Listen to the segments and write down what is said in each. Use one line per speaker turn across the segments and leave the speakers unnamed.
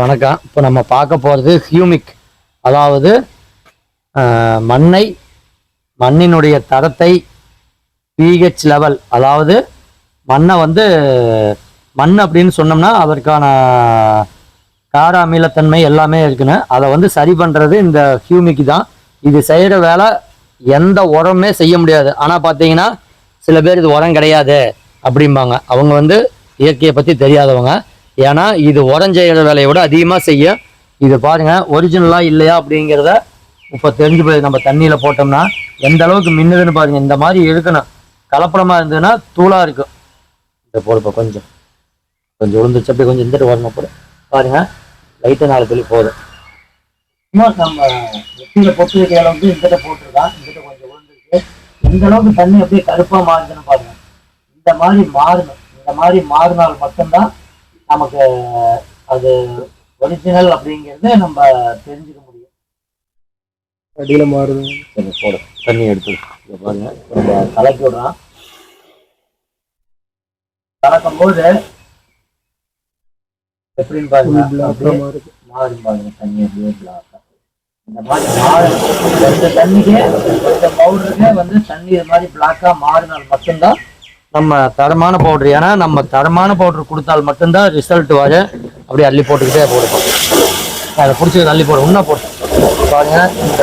வணக்கம். இப்போ நம்ம பார்க்க போகிறது ஹியூமிக். அதாவது மண்ணை மண்ணினுடைய தரத்தை பிஹெச் லெவல் அதாவது மண்ணை வந்து மண் அப்படின்னு சொன்னோம்னா அதற்கான கார அமிலத்தன்மை எல்லாமே இருக்குன்னு. அதை வந்து சரி பண்ணுறது இந்த ஹியூமிக் தான். இது செய்கிற வேலை எந்த உரமே செய்ய முடியாது. ஆனால் பார்த்தீங்கன்னா சில பேர் இது உரம் கிடையாது அப்படிம்பாங்க. அவங்க வந்து இயற்கையை பற்றி தெரியாதவங்க. ஏன்னா இது உரம் செய்கிற வேலையை விட அதிகமாக செய்யும் இது பாருங்க ஒரிஜினலாக இல்லையா அப்படிங்கிறத இப்போ தெரிஞ்சு போய் நம்ம தண்ணியில் போட்டோம்னா எந்த அளவுக்கு மின்னுதுன்னு பாருங்க இந்த மாதிரி இருக்கணும் கலப்படமாக இருந்ததுன்னா தூளாக இருக்கும். இந்த போடுப்பா கொஞ்சம். கொஞ்சம் உளுந்துச்சு அப்படி கொஞ்சம் இந்த வரணும் போட பாருங்க லைட்டாக நாலு துளி போதும். இன்னும் நம்ம வெட்டியில் பொட்டு வைக்கிற அளவுக்கு இங்கிட்ட போட்டிருக்கான். இங்கிட்ட கொஞ்சம் உளுந்துருக்கு எந்த அளவுக்கு தண்ணி அப்படியே கருப்பாக மாறுதுன்னு பாருங்க. இந்த மாதிரி மாறணும். இந்த மாதிரி மாறினால் மட்டும்தான் நமக்கு அது ஒரிஜினல் அப்படிங்கிறத நம்ம தெரிஞ்சுக்க முடியும்.
அடியில மாறுது.
சரி போடு. தண்ணி எடுத்து இங்க பாருங்க. நம்ம கலக்கி விடுறான் கலக்கும் போது எப்படின்னு பாருங்க. மாறி பாருங்க. தண்ணி அப்படியே இந்த மாதிரி மாறு தண்ணிக்கே இந்த பவுடருக்கே வந்து தண்ணி இது மாதிரி பிளாக்கா மாறினால் மட்டும்தான் நம்ம தரமான பவுடர் ஏன்னா நம்ம தரமான பவுடர் கொடுத்தால் மட்டும்தான் ரிசல்ட் வர அப்படியே அள்ளி போட்டுக்கிட்டே போடுவோம். அதை பிடிச்சி அள்ளி போட இன்னும் போட்டு பாருங்க இந்த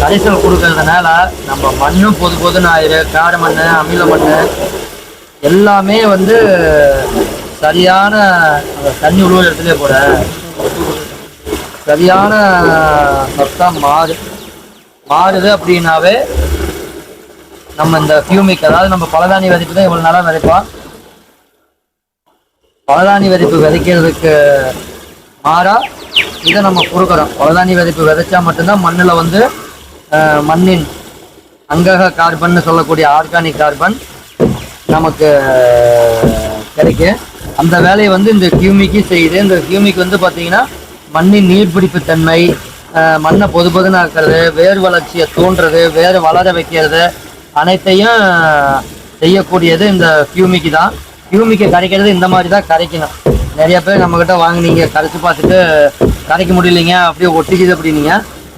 கரிசல் கொடுக்கறதுனால நம்ம மண்ணும் பொது பொதுன்னு ஆயிரு கார மண் அமில மண் எல்லாமே வந்து சரியான அந்த தண்ணி உழுவுற இடத்துல போட. சரியான சத்தம் மாறு. மாறுது அப்படின்னாவே நம்ம இந்த ஃபியூமிக் அதாவது நம்ம பலதானி விதைப்பு தான் இவ்வளவு நாளா விதைப்போம் பலதானி விதைப்பு விதைக்கிறதுக்கு மாறா இதை நம்ம கொடுக்குறோம் பலதானி விதைப்பு விதைச்சா மட்டும்தான் மண்ணில் வந்து மண்ணின் அங்கக கார்பன் சொல்லக்கூடிய ஆர்கானிக் கார்பன் நமக்கு கிடைக்கும். அந்த வேலையை வந்து இந்த கியூமிக்கு செய்யுது. இந்த கியூமிக் வந்து பார்த்தீங்கன்னா மண்ணின் நீர்பிடிப்பு தன்மை மண்ணை பொது பொதுன்னு ஆக்குறது வேர் வளர்ச்சியை தூண்டுறது வேர் வளர வைக்கிறது அனைத்தையும் செய்யக்கூடியது இந்த கியூமிக்கு தான். கியூமிக்கு கரைக்கிறது இந்த மாதிரி தான் கரைக்கணும். நிறைய பேர் நம்மக்கிட்ட வாங்குனீங்க கரைச்சி பார்த்துட்டு கரைக்க முடியலைங்க அப்படியே ஒட்டிக்குது அப்படின்னீங்க.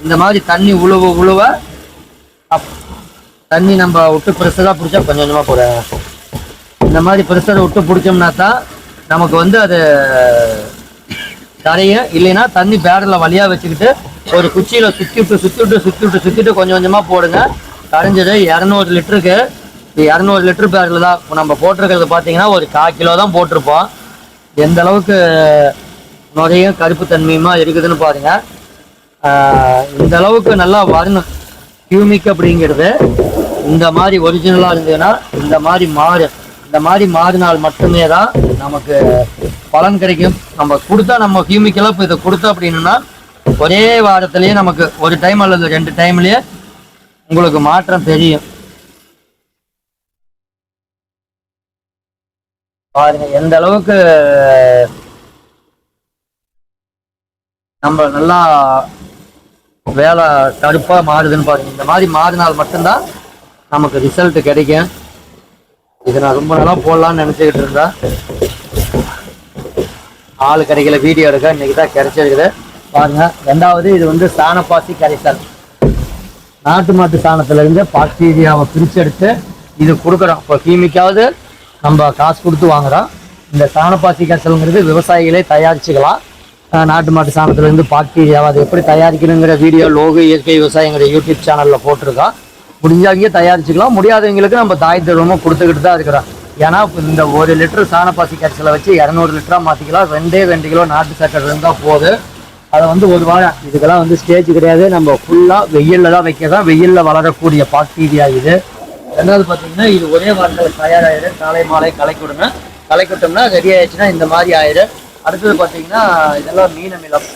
இந்த மாதிரி தண்ணி உழுவ உழுவ அப் தண்ணி நம்ம விட்டு ப்ரெஷராக பிடிச்சா கொஞ்சம் கொஞ்சமாக போட இந்த மாதிரி ப்ரெஷரை விட்டு பிடிச்சோம்னா தான் நமக்கு வந்து அது கரையும். இல்லைன்னா தண்ணி பேரலில் வழியாக வச்சுக்கிட்டு ஒரு குச்சியில் சுற்றி விட்டு சுற்றி விட்டு சுற்றி விட்டு சுற்றிட்டு கொஞ்சம் கொஞ்சமாக போடுங்க. கரைஞ்சது இரநூறு லிட்டருக்கு. இது இரநூறு லிட்டர் பேரில் தான். இப்போ நம்ம போட்டிருக்கிறது பார்த்தீங்கன்னா ஒரு கால் கிலோ தான் போட்டிருப்போம். எந்த அளவுக்கு நுரையும் கருப்பு தன்மையுமா இருக்குதுன்னு பாருங்க. இந்த அளவுக்கு நல்லா வரணும். கியூமிக் அப்படிங்கிறது இந்த மாதிரி ஒரிஜினலாக இருந்ததுன்னா இந்த மாதிரி மாறு இந்த மாதிரி மாறினால் மட்டுமே தான் நமக்கு பலன் கிடைக்கும். நம்ம கொடுத்தா நம்ம கியூமிக்கெல்லாம் இப்போ இதை கொடுத்தோம் அப்படின்னா ஒரே வாரத்துலேயே நமக்கு ஒரு டைம் அல்லது ரெண்டு டைம்லேயே உங்களுக்கு மாற்றம் தெரியும். பாருங்க எந்த அளவுக்கு நம்ம நல்லா வேலை கடுப்பா மாறுதுன்னு பாருங்க. இந்த மாதிரி மாறினால் மட்டும்தான் நமக்கு ரிசல்ட் கிடைக்கும். இது நான் ரொம்ப நாளாக போடலான்னு நினச்சிக்கிட்டு இருந்தேன் ஆள் கிடைக்கல வீடியோ எடுக்க இன்னைக்கு தான் கிடைச்சிருக்குது. பாருங்க ரெண்டாவது இது வந்து சாணப்பாசி கரைசல். நாட்டு மாட்டு சாணத்துல இருந்து பாக்டீரியாவை பிரிச்செடுத்து இது கொடுக்குறோம். இப்போ கீமிக்காவது நம்ம காசு கொடுத்து வாங்குறோம். இந்த சாணப்பாசி கசலுங்கிறது விவசாயிகளே தயாரிச்சுக்கலாம். நாட்டு மாட்டு சாணத்துலேருந்து பாக்டீரியாவை அது எப்படி தயாரிக்கணுங்கிற வீடியோ லோகு இயற்கை விவசாயங்கிற யூடியூப் சேனலில் போட்டிருக்கோம். முடிஞ்சவங்க தயாரிச்சுக்கலாம். முடியாதவங்களுக்கு நம்ம தாய் தருவமாக கொடுத்துக்கிட்டு தான் இருக்கிறோம். ஏன்னா இந்த ஒரு லிட்டர் சாணப்பாசி கரைசலை வச்சு இரநூறு லிட்டராக மாற்றிக்கலாம் ரெண்டே ரெண்டு கிலோ நாட்டு சக்கரை இருந்தால் போதும். அதை வந்து ஒரு வாரம் இதுக்கெல்லாம் வந்து ஸ்டேஜ் கிடையாது. நம்ம ஃபுல்லாக வெயிலில் தான் வைக்க தான் வெயிலில் வளரக்கூடிய பாக்டீரியா இது. ரெண்டாவது பார்த்தீங்கன்னா இது ஒரே வாரத்தில் தயாராகிடும் காலை மாலை கலக்கி விடுங்க. விட்டோம்னா ரெடி ஆயிடுச்சுன்னா இந்த மாதிரி ஆயிடும் அடுத்தது பார்த்தீங்கன்னா இதெல்லாம் மீன் அமிலம்.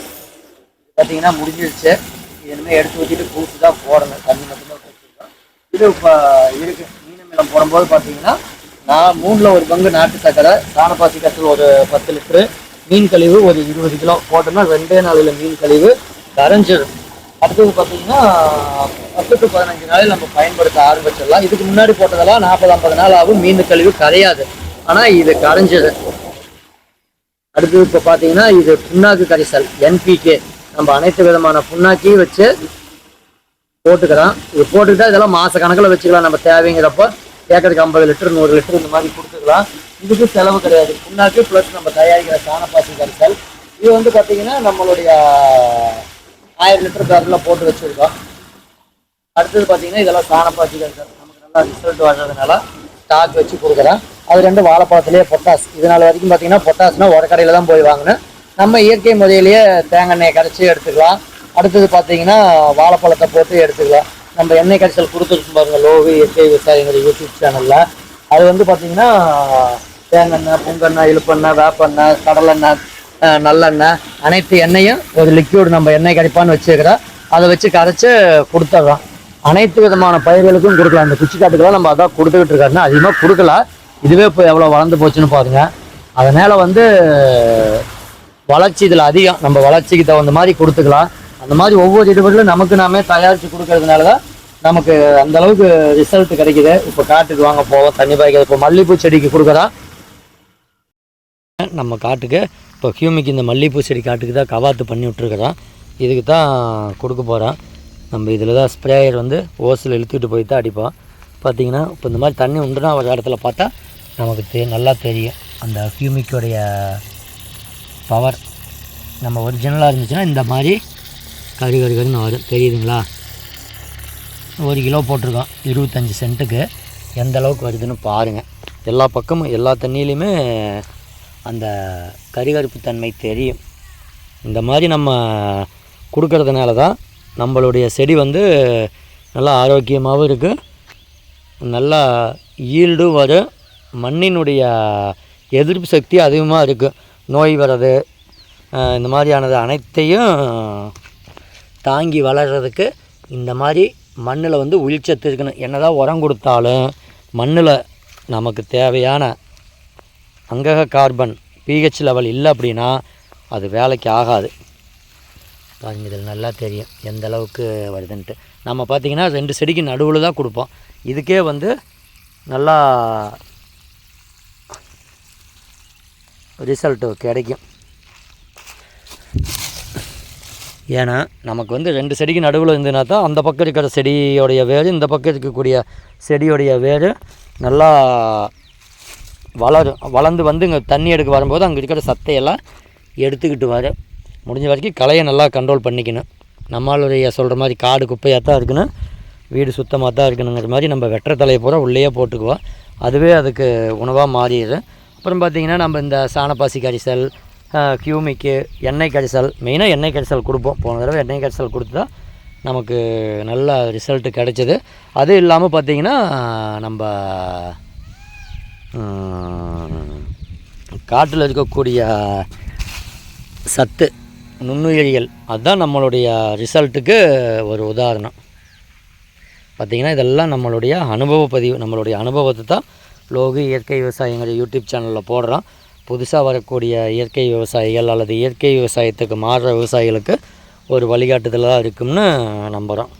பார்த்தீங்கன்னா முடிஞ்சிருச்சு. இது இனிமேல் எடுத்து ஊற்றிட்டு பூசி தான் போடணும். தண்ணி மட்டும்தான் ஊற்றிருக்கோம் இது இப்போ இருக்கு. மீன் அமிலம் போடும்போது பார்த்தீங்கன்னா நான் மூணில் ஒரு பங்கு நாட்டு சக்கரை தானப்பாசி கத்தில் ஒரு பத்து லிட்டரு மீன் கழிவு ஒரு இருபது கிலோ போட்டோம்னா ரெண்டே நாளில் மீன் கழிவு கரைஞ்சிடும் அடுத்தது பார்த்தீங்கன்னா பத்து டு பதினஞ்சு நாளில் நம்ம பயன்படுத்த ஆரம்பிச்சிடலாம். இதுக்கு முன்னாடி போட்டதெல்லாம் நாற்பது ஐம்பது நாள் ஆகும். மீன் கழிவு கரையாது. ஆனால் இது கரைஞ்சிடும் அடுத்தது இப்போ பார்த்தீங்கன்னா இது புண்ணாக்கு கரிசல் என்பிகே நம்ம அனைத்து விதமான புண்ணாக்கையும் வச்சு போட்டுக்கிறோம் இது போட்டுக்கிட்டா இதெல்லாம் மாத கணக்கில் வச்சுக்கலாம். நம்ம தேவைங்கிறப்போ ஏக்கருக்கு ஐம்பது லிட்டர் நூறு லிட்டர் இந்த மாதிரி கொடுத்துக்கலாம். இதுக்கு செலவு கிடையாது. புண்ணாக்கு ப்ளஸ் நம்ம தயாரிக்கிற சாணப்பாசி கரிசல். இது வந்து பார்த்தீங்கன்னா நம்மளுடைய ஆயிரம் லிட்டர் பேரில் போட்டு வச்சுருக்கோம். அடுத்தது பார்த்தீங்கன்னா இதெல்லாம் சாணப்பாசி கரிசல். நமக்கு நல்லா ரிசல்ட் வர்றதுனால ஸ்டாக் வச்சு கொடுக்குறேன் அது ரெண்டு வாழைப்பழத்துலேயே பொட்டாஸ் இதனால் வரைக்கும் பார்த்தீங்கன்னா பொட்டாஸ்னா ஒரு கடையில் தான் போய் வாங்கினேன். நம்ம இயற்கை முறையிலேயே தேங்காய் எண்ணெயை கரைச்சி எடுத்துக்கலாம். அடுத்தது பார்த்தீங்கன்னா வாழைப்பழத்தை போட்டு எடுத்துக்கலாம். நம்ம எண்ணெய் கடைசல் கொடுத்துருக்கோம் பாருங்க லோவி இயற்கை விவசாயிங்கிற யூடியூப் சேனலில் அது வந்து பார்த்தீங்கன்னா தேங்காய் புங்கெண்ணெய் இழுப்பெண்ணெய் வேப்பெண்ணெய் கடலெண்ணெய் நல்லெண்ணெய் அனைத்து எண்ணெயும் ஒரு லிக்யூடு நம்ம எண்ணெய் கரைப்பான்னு வச்சுருக்கிறோம் அதை வச்சு கரைச்சி கொடுத்துட்றோம் அனைத்து விதமான பயிர்களுக்கும் கொடுக்கலாம். அந்த குச்சிக்காட்டுக்கெல்லாம் நம்ம அதான் கொடுத்துக்கிட்டு இருக்காருன்னா அதிகமாக கொடுக்கல. இதுவே இப்போ எவ்வளோ வளர்ந்து போச்சுன்னு பாருங்க. அதனால் வந்து வளர்ச்சி இதில் அதிகம். நம்ம வளர்ச்சிக்கு தகுந்த மாதிரி கொடுத்துக்கலாம். அந்த மாதிரி ஒவ்வொரு இடுபொருளும் நமக்கு நாமே தயாரித்து கொடுக்கறதுனால தான் நமக்கு அந்த அளவுக்கு ரிசல்ட் கிடைக்குது. இப்போ காட்டுக்கு வாங்க போவோம். தண்ணி பாய்க்கிறது இப்போ மல்லிகைப்பூ செடிக்கு கொடுக்குறோம் நம்ம காட்டுக்கு இப்போ ஹியூமிக்கு இந்த மல்லிகைப்பூ செடி காட்டுக்கு தான் கவாத்து பண்ணி விட்ருக்குறோம் இதுக்கு தான் கொடுக்க போகிறோம் நம்ம இதில் தான் ஸ்ப்ரேயர் வந்து ஓசில் இழுத்துக்கிட்டு போய் தான் அடிப்போம் பார்த்தீங்கன்னா இப்போ இந்த மாதிரி தண்ணி உண்டுனா ஒரு இடத்துல பார்த்தா நமக்கு தெ நல்லா தெரியும். அந்த ஹியூமிக்கோடைய பவர் நம்ம ஒரிஜினலாக இருந்துச்சுன்னா இந்த மாதிரி கரு கரு கருன்னு வரும். தெரியுதுங்களா? ஒரு கிலோ போட்டிருக்கோம். இருபத்தஞ்சி சென்ட்டுக்கு. எந்த அளவுக்கு வருதுன்னு பாருங்கள் எல்லா பக்கமும் எல்லா தண்ணியிலையுமே அந்த கரிகருப்பு தன்மை தெரியும். இந்த மாதிரி நம்ம கொடுக்கறதுனால தான் நம்மளுடைய செடி வந்து நல்லா ஆரோக்கியமாகவும் இருக்குது நல்லா ஈல்டும் வரும். மண்ணினுடைய எதிர்ப்பு சக்தி அதிகமாக இருக்குது நோய் வர்றது இந்த மாதிரியானது அனைத்தையும் தாங்கி வளர்கிறதுக்கு இந்த மாதிரி மண்ணில் வந்து உயிர்ச்சத்து இருக்கணும். என்னதான் உரம் கொடுத்தாலும் மண்ணில் நமக்கு தேவையான அங்கக கார்பன் பிஹெச் லெவல் இல்லை அப்படின்னா அது வேலைக்கு ஆகாது. பாருங்க இதில் நல்லா தெரியும் எந்த அளவுக்கு வருதுன்ட்டு. நம்ம பார்த்திங்கன்னா ரெண்டு செடிக்கு நடுவில் தான் கொடுப்போம். இதுக்கே வந்து நல்லா ரிசல்ட்டு கிடைக்கும். ஏன்னா நமக்கு வந்து ரெண்டு செடிக்கு நடுவில் இருந்ததுனா தான் அந்த பக்கம் இருக்கிற செடியோடைய வேர் இந்த பக்கம் இருக்கக்கூடிய செடியோடைய வேர் நல்லா வளரும் வளர்ந்து வந்து இங்கே தண்ணி எடுக்க வரும்போது அங்கே இருக்கிற சத்தையெல்லாம் எடுத்துக்கிட்டு வரும் முடிஞ்ச வரைக்கும் களையை நல்லா கண்ட்ரோல் பண்ணிக்கணும். நம்மளுடைய சொல்கிற மாதிரி காடு குப்பையாக தான் இருக்கணும் வீடு சுத்தமாக தான் இருக்கணுங்கிற மாதிரி நம்ம வெட்டுற தலையை பூரா உள்ளேயே போட்டுக்குவோம். அதுவே அதுக்கு உணவாக மாறிடுது. அப்புறம் பார்த்திங்கன்னா நம்ம இந்த சாணப்பாசி கரிசல் கியூமிக்கு எண்ணெய் கடைசல் மெயினாக எண்ணெய் கடைசல் கொடுப்போம். போன தடவை எண்ணெய் கடைசல் கொடுத்து தான் நமக்கு நல்ல ரிசல்ட்டு கிடைச்சிது. அது இல்லாமல் பார்த்திங்கன்னா நம்ம காட்டில் இருக்கக்கூடிய சத்து நுண்ணுயிரிகள் அதுதான் நம்மளுடைய ரிசல்ட்டுக்கு ஒரு உதாரணம். பார்த்திங்கன்னா இதெல்லாம் நம்மளுடைய அனுபவ பதிவு நம்மளுடைய அனுபவத்தை தான் லோகு இயற்கை விவசாயங்கிற யூடியூப் சேனலில் போடுறோம். புதுசாக வரக்கூடிய இயற்கை விவசாயிகள் அல்லது இயற்கை விவசாயத்துக்கு மாறுற விவசாயிகளுக்கு ஒரு வழிகாட்டுதலாக இருக்கும்னு நம்புகிறோம்